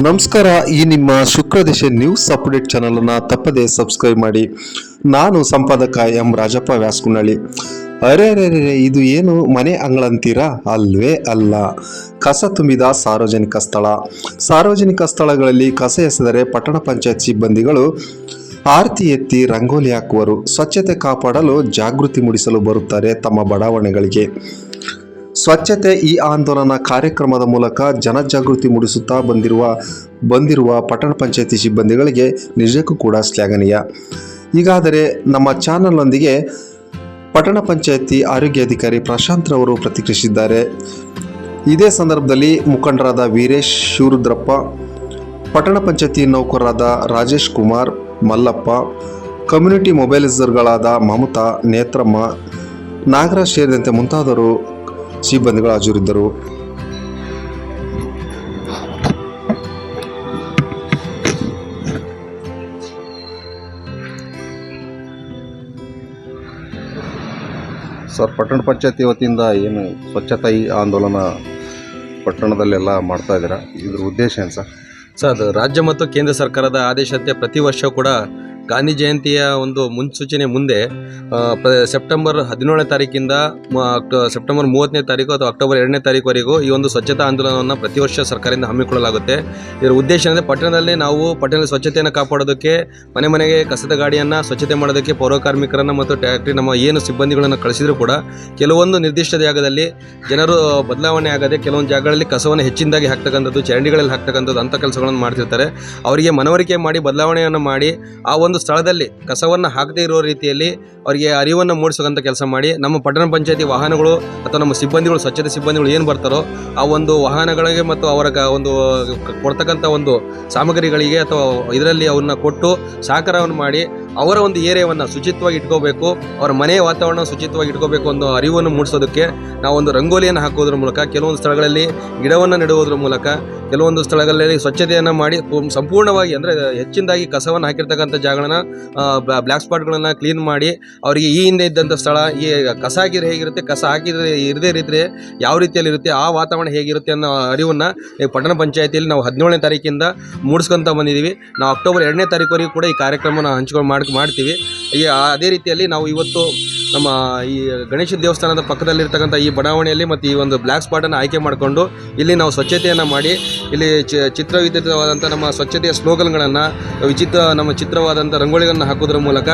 ನಮಸ್ಕಾರ, ಈ ನಿಮ್ಮ ಶುಕ್ರದೇಶ ನ್ಯೂಸ್ ಅಪ್ಡೇಟ್ ಚಾನಲನ್ನು ತಪ್ಪದೇ ಸಬ್ಸ್ಕ್ರೈಬ್ ಮಾಡಿ. ನಾನು ಸಂಪಾದಕ ಎಂ ರಾಜಪ್ಪ ವ್ಯಾಸ್ಕುನಳ್ಳಿ. ಅರೆ ಅರೆ ಇದು ಏನು ಮನೆ ಅಂಗಳಂತೀರಾ ಅಲ್ವೇ ಅಲ್ಲ. ಕಸ ತುಂಬಿದ ಸಾರ್ವಜನಿಕ ಸ್ಥಳ. ಸಾರ್ವಜನಿಕ ಸ್ಥಳಗಳಲ್ಲಿ ಕಸ ಎಸೆದರೆ ಪಟ್ಟಣ ಪಂಚಾಯತ್ ಸಿಬ್ಬಂದಿಗಳು ಆರತಿ ಎತ್ತಿ ರಂಗೋಲಿ ಹಾಕುವರು. ಸ್ವಚ್ಛತೆ ಕಾಪಾಡಲು ಜಾಗೃತಿ ಮೂಡಿಸಲು ಬರುತ್ತಾರೆ ತಮ್ಮ ಬಡಾವಣೆಗಳಿಗೆ. ಸ್ವಚ್ಛತೆ ಈ ಆಂದೋಲನ ಕಾರ್ಯಕ್ರಮದ ಮೂಲಕ ಜನಜಾಗೃತಿ ಮೂಡಿಸುತ್ತಾ ಬಂದಿರುವ ಬಂದಿರುವ ಪಟ್ಟಣ ಪಂಚಾಯತಿ ಸಿಬ್ಬಂದಿಗಳಿಗೆ ನಿಜಕ್ಕೂ ಕೂಡ ಶ್ಲಾಘನೀಯ. ಈಗಾದರೆ ನಮ್ಮ ಚಾನಲ್ನೊಂದಿಗೆ ಪಟ್ಟಣ ಪಂಚಾಯತಿ ಆರೋಗ್ಯಾಧಿಕಾರಿ ಪ್ರಶಾಂತ್ ರವರು ಪ್ರತಿಕ್ರಿಯಿಸಿದ್ದಾರೆ. ಇದೇ ಸಂದರ್ಭದಲ್ಲಿ ಮುಖಂಡರಾದ ವೀರೇಶ್, ಶಿವರುದ್ರಪ್ಪ, ಪಟ್ಟಣ ಪಂಚಾಯತಿ ನೌಕರರಾದ ರಾಜೇಶ್ ಕುಮಾರ್, ಮಲ್ಲಪ್ಪ, ಕಮ್ಯುನಿಟಿ ಮೊಬೈಲೈಸರ್ಗಳಾದ ಮಮತಾ, ನೇತ್ರಮ್ಮ, ನಾಗರಾಜ್ ಸೇರಿದಂತೆ ಮುಂತಾದವರು ಸಿಬ್ಬಂದಿಗಳು ಹಾಜರಿದ್ದರು. ಸರ್ ಪಟ್ಟಣ ಪಂಚಾಯತಿ ವತಿಯಿಂದ ಏನು ಸ್ವಚ್ಛತಾ ಆಂದೋಲನ ಪಟ್ಟಣದಲ್ಲೆಲ್ಲ ಮಾಡ್ತಾ ಇದ್ದೀರಾ? ಇದ್ರ ಉದ್ದೇಶ ಏನು ಸರ್? ಸರ್, ಅದು ರಾಜ್ಯ ಮತ್ತು ಕೇಂದ್ರ ಸರ್ಕಾರದ ಆದೇಶದಂತೆ ಪ್ರತಿ ವರ್ಷ ಕೂಡ ಗಾಂಧಿ ಜಯಂತಿಯ ಒಂದು ಮುನ್ಸೂಚನೆ ಮುಂದೆ ಸೆಪ್ಟೆಂಬರ್ ಹದಿನೇಳನೇ ತಾರೀಕಿಂದ ಸೆಪ್ಟೆಂಬರ್ ಮೂವತ್ತನೇ ತಾರೀಕು ಅಥವಾ ಅಕ್ಟೋಬರ್ ಎರಡನೇ ತಾರೀಕುವರೆಗೂ ಈ ಒಂದು ಸ್ವಚ್ಛತಾ ಆಂದೋಲನವನ್ನು ಪ್ರತಿ ವರ್ಷ ಸರ್ಕಾರದಿಂದ ಹಮ್ಮಿಕೊಳ್ಳಲಾಗುತ್ತೆ. ಇದರ ಉದ್ದೇಶ ಅಂದರೆ ಪಟ್ಟಣದಲ್ಲಿ ನಾವು ಪಟ್ಟಣದ ಸ್ವಚ್ಛತೆಯನ್ನು ಕಾಪಾಡೋದಕ್ಕೆ, ಮನೆ ಮನೆಗೆ ಕಸದ ಗಾಡಿಯನ್ನು ಸ್ವಚ್ಛತೆ ಮಾಡೋದಕ್ಕೆ ಪೌರ ಕಾರ್ಮಿಕರನ್ನು ಮತ್ತು ಟ್ಯಾಕ್ಟ್ರಿ ನಮ್ಮ ಏನು ಸಿಬ್ಬಂದಿಗಳನ್ನು ಕಳಿಸಿದ್ರು ಕೂಡ, ಕೆಲವೊಂದು ನಿರ್ದಿಷ್ಟ ಜಾಗದಲ್ಲಿ ಜನರು ಬದಲಾವಣೆ ಆಗದೆ ಕೆಲವೊಂದು ಜಾಗಗಳಲ್ಲಿ ಕಸವನ್ನು ಹೆಚ್ಚಿನದಾಗಿ ಹಾಕ್ತಕ್ಕಂಥದ್ದು, ಚರಂಡಿಗಳಲ್ಲಿ ಹಾಕ್ತಕ್ಕಂಥದ್ದು ಅಂಥ ಕೆಲಸಗಳನ್ನು ಮಾಡ್ತಿರ್ತಾರೆ. ಅವರಿಗೆ ಮನವರಿಕೆ ಮಾಡಿ, ಬದಲಾವಣೆಯನ್ನು ಮಾಡಿ, ಆ ಒಂದು ಸ್ಥಳದಲ್ಲಿ ಕಸವನ್ನು ಹಾಕದೇ ಇರೋ ರೀತಿಯಲ್ಲಿ ಅವರಿಗೆ ಅರಿವನ್ನು ಮೂಡಿಸುವಂಥ ಕೆಲಸ ಮಾಡಿ ನಮ್ಮ ಪಟ್ಟಣ ಪಂಚಾಯತಿ ವಾಹನಗಳು ಅಥವಾ ನಮ್ಮ ಸಿಬ್ಬಂದಿಗಳು, ಸ್ವಚ್ಛತೆ ಸಿಬ್ಬಂದಿಗಳು ಏನು ಬರ್ತಾರೋ ಆ ಒಂದು ವಾಹನಗಳಿಗೆ ಮತ್ತು ಅವರ ಒಂದು ಕೊಡ್ತಕ್ಕಂಥ ಒಂದು ಸಾಮಗ್ರಿಗಳಿಗೆ ಅಥವಾ ಇದರಲ್ಲಿ ಅವನ್ನ ಕೊಟ್ಟು ಸಹಕಾರವನ್ನು ಮಾಡಿ ಅವರ ಒಂದು ಏರಿಯಾವನ್ನು ಶುಚಿತ್ವವಾಗಿ ಇಟ್ಕೋಬೇಕು, ಅವರ ಮನೆಯ ವಾತಾವರಣ ಶುಚಿತ್ವವಾಗಿ ಇಟ್ಕೋಬೇಕು ಅನ್ನೋ ಅರಿವನ್ನು ಮೂಡಿಸೋದಕ್ಕೆ ನಾವು ಒಂದು ರಂಗೋಲಿಯನ್ನು ಹಾಕೋದ್ರ ಮೂಲಕ, ಕೆಲವೊಂದು ಸ್ಥಳಗಳಲ್ಲಿ ಗಿಡವನ್ನು ನೆಡುವುದರ ಮೂಲಕ, ಕೆಲವೊಂದು ಸ್ಥಳಗಳಲ್ಲಿ ಸ್ವಚ್ಛತೆಯನ್ನು ಮಾಡಿ ಸಂಪೂರ್ಣವಾಗಿ ಅಂದರೆ ಹೆಚ್ಚಿನದಾಗಿ ಕಸವನ್ನು ಹಾಕಿರ್ತಕ್ಕಂಥ ಜಾಗಗಳನ್ನ ಬ್ಲ್ಯಾಕ್ ಸ್ಪಾಟ್ಗಳನ್ನು ಕ್ಲೀನ್ ಮಾಡಿ, ಅವರಿಗೆ ಈ ಹಿಂದೆ ಇದ್ದಂಥ ಸ್ಥಳ, ಈ ಕಸ ಹಾಕಿದರೆ ಹೇಗಿರುತ್ತೆ, ಕಸ ಹಾಕಿದ್ರೆ ಇರದೇ ಇರಿದ್ರೆ ಯಾವ ರೀತಿಯಲ್ಲಿ ಇರುತ್ತೆ, ಆ ವಾತಾವರಣ ಹೇಗಿರುತ್ತೆ ಅನ್ನೋ ಅರಿವನ್ನು ಪಟ್ಟಣ ಪಂಚಾಯತಿಯಲ್ಲಿ ನಾವು ಹದಿನೇಳನೇ ತಾರೀಕಿಂದ ಮೂಡಿಸ್ಕೊಂತ ಬಂದಿದ್ದೀವಿ. ನಾವು ಅಕ್ಟೋಬರ್ ಎರಡನೇ ತಾರೀಕುವರೆಗೂ ಕೂಡ ಈ ಕಾರ್ಯಕ್ರಮನ ಹಂಚ್ಕೊಂಡು ಮಾಡಿ ಮಾಡ್ತೀವಿ. ಈ ಅದೇ ರೀತಿಯಲ್ಲಿ ನಾವು ಇವತ್ತು ನಮ್ಮ ಈ ಗಣೇಶ ದೇವಸ್ಥಾನದ ಪಕ್ಕದಲ್ಲಿರ್ತಕ್ಕಂಥ ಈ ಬಡಾವಣೆಯಲ್ಲಿ ಮತ್ತು ಈ ಒಂದು ಬ್ಲ್ಯಾಕ್ ಸ್ಪಾಟನ್ನು ಆಯ್ಕೆ ಮಾಡಿಕೊಂಡು ಇಲ್ಲಿ ನಾವು ಸ್ವಚ್ಛತೆಯನ್ನು ಮಾಡಿ, ಇಲ್ಲಿ ಚಿತ್ರ ಚಿತ್ರವಿದ್ಯುತವಾದಂಥ ನಮ್ಮ ಸ್ವಚ್ಛತೆಯ ಸ್ಲೋಗನ್ಗಳನ್ನು, ವಿಚಿತ್ರ ನಮ್ಮ ಚಿತ್ರವಾದಂಥ ರಂಗೋಲಿಗಳನ್ನು ಹಾಕೋದ್ರ ಮೂಲಕ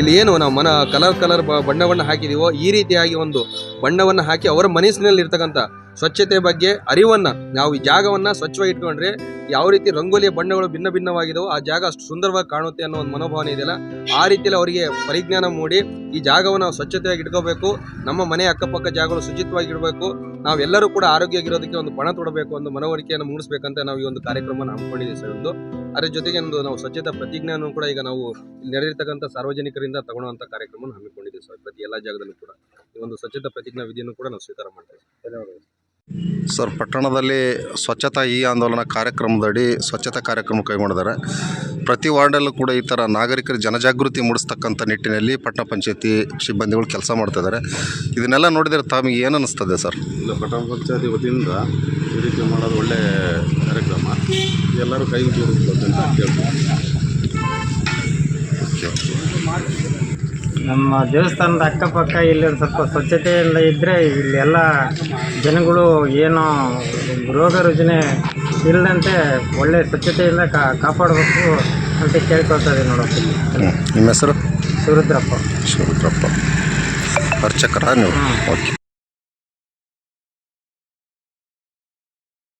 ಇಲ್ಲಿ ಏನು ನಾವು ಮನ ಕಲರ್ ಕಲರ್ ಬಣ್ಣವನ್ನು ಹಾಕಿದೀವೋ, ಈ ರೀತಿಯಾಗಿ ಒಂದು ಬಣ್ಣವನ್ನು ಹಾಕಿ ಅವರ ಮನಸ್ಸಿನಲ್ಲಿ ಇರ್ತಕ್ಕಂಥ ಸ್ವಚ್ಛತೆ ಬಗ್ಗೆ ಅರಿವನ್ನು, ನಾವು ಈ ಜಾಗವನ್ನು ಸ್ವಚ್ಛವಾಗಿ ಇಟ್ಕೊಂಡ್ರೆ ಯಾವ ರೀತಿ ರಂಗೋಲಿಯ ಬಣ್ಣಗಳು ಭಿನ್ನ ಭಿನ್ನವಾಗಿದವೋ ಆ ಜಾಗ ಅಷ್ಟು ಸುಂದರವಾಗಿ ಕಾಣುತ್ತೆ ಅನ್ನೋ ಒಂದು ಮನೋಭಾವನೆ ಇದೆಯಲ್ಲ, ಆ ರೀತಿಯಲ್ಲಿ ಅವರಿಗೆ ಪರಿಜ್ಞಾನ ಮೂಡಿ ಈ ಜಾಗವನ್ನು ಸ್ವಚ್ಛತೆಯಾಗಿ ಇಟ್ಕೋಬೇಕು, ನಮ್ಮ ಮನೆ ಅಕ್ಕಪಕ್ಕ ಜಾಗಗಳು ಶುಚಿತ್ವವಾಗಿ ಇಡಬೇಕು ನಾವೆಲ್ಲರೂ ಕೂಡ ಆರೋಗ್ಯವಾಗಿರೋದಕ್ಕೆ ಒಂದು ಪಣ ತೊಡಬೇಕು ಒಂದು ಮನವರಿಕೆಯನ್ನು ಮೂಡಿಸಬೇಕಂತ ನಾವು ಈ ಒಂದು ಕಾರ್ಯಕ್ರಮವನ್ನು ಹಮ್ಮಿಕೊಂಡಿದ್ದೀವಿ ಸರ್ ಒಂದು ಅದರ ಜೊತೆಗೆ ಒಂದು ನಾವು ಸ್ವಚ್ಛತಾ ಪ್ರತಿಜ್ಞೆಯನ್ನು ಕೂಡ ಈಗ ನಾವು ನಡೆದಿರ್ತಕ್ಕಂಥ ಸಾರ್ವಜನಿಕರಿಂದ ತಗೊಳ್ಳುವಂಥ ಕಾರ್ಯಕ್ರಮವನ್ನು ಹಮ್ಮಿಕೊಂಡಿದ್ದೀವಿ ಸರ್, ಪ್ರತಿ ಎಲ್ಲ ಜಾಗದಲ್ಲೂ ಕೂಡ. ಈ ಒಂದು ಸ್ವಚ್ಛತಾ ಪ್ರತಿಜ್ಞಾ ವಿಧಿಯನ್ನು ಕೂಡ ನಾವು ಸ್ವೀಕಾರ ಮಾಡ್ತೀವಿ ಸರ್ ಪಟ್ಟಣದಲ್ಲಿ ಸ್ವಚ್ಛತಾ ಈ ಆಂದೋಲನ ಕಾರ್ಯಕ್ರಮದಡಿ ಸ್ವಚ್ಛತಾ ಕಾರ್ಯಕ್ರಮ ಕೈಗೊಂಡಿದ್ದಾರೆ. ಪ್ರತಿ ವಾರ್ಡಲ್ಲೂ ಕೂಡ ಈ ಥರ ನಾಗರಿಕರ ಜನಜಾಗೃತಿ ಮೂಡಿಸ್ತಕ್ಕಂಥ ನಿಟ್ಟಿನಲ್ಲಿ ಪಟ್ಟಣ ಪಂಚಾಯತಿ ಸಿಬ್ಬಂದಿಗಳು ಕೆಲಸ ಮಾಡ್ತಿದ್ದಾರೆ. ಇದನ್ನೆಲ್ಲ ನೋಡಿದರೆ ತಮಗೆ ಏನು ಅನ್ನಿಸ್ತದೆ ಸರ್? ಇಲ್ಲ ಪಟ್ಟಣ ಪಂಚಾಯತಿ ವತಿಯಿಂದ ಈ ರೀತಿ ಮಾಡೋದು ಒಳ್ಳೆಯ ಕಾರ್ಯಕ್ರಮ. ಎಲ್ಲರೂ ಕೈ ಅಂತ ಕೇಳ್ತೀನಿ ನಮ್ಮ ದೇವಸ್ಥಾನದ ಅಕ್ಕಪಕ್ಕ ಇಲ್ಲಿ ಒಂದು ಸ್ವಲ್ಪ ಸ್ವಚ್ಛತೆಯಿಂದ ಇದ್ದರೆ ಇಲ್ಲೆಲ್ಲ ಜನಗಳು ಏನು ರೋಗ ರುಜಿನ ಇಲ್ಲದಂತೆ ಒಳ್ಳೆ ಸ್ವಚ್ಛತೆಯಿಂದ ಕಾಪಾಡಬೇಕು ಅಂತ ಕೇಳ್ಕೊಳ್ತಾ ಇದ್ದೀವಿ ನೋಡೋಕೆ ನಿಮ್ಮ ಹೆಸರು? ಸುರುದ್ರಪ್ಪ. ಶಿವರುದ್ರಪ್ಪ ಅರ್ಚಕರ ನೀವು? ಓಕೆ.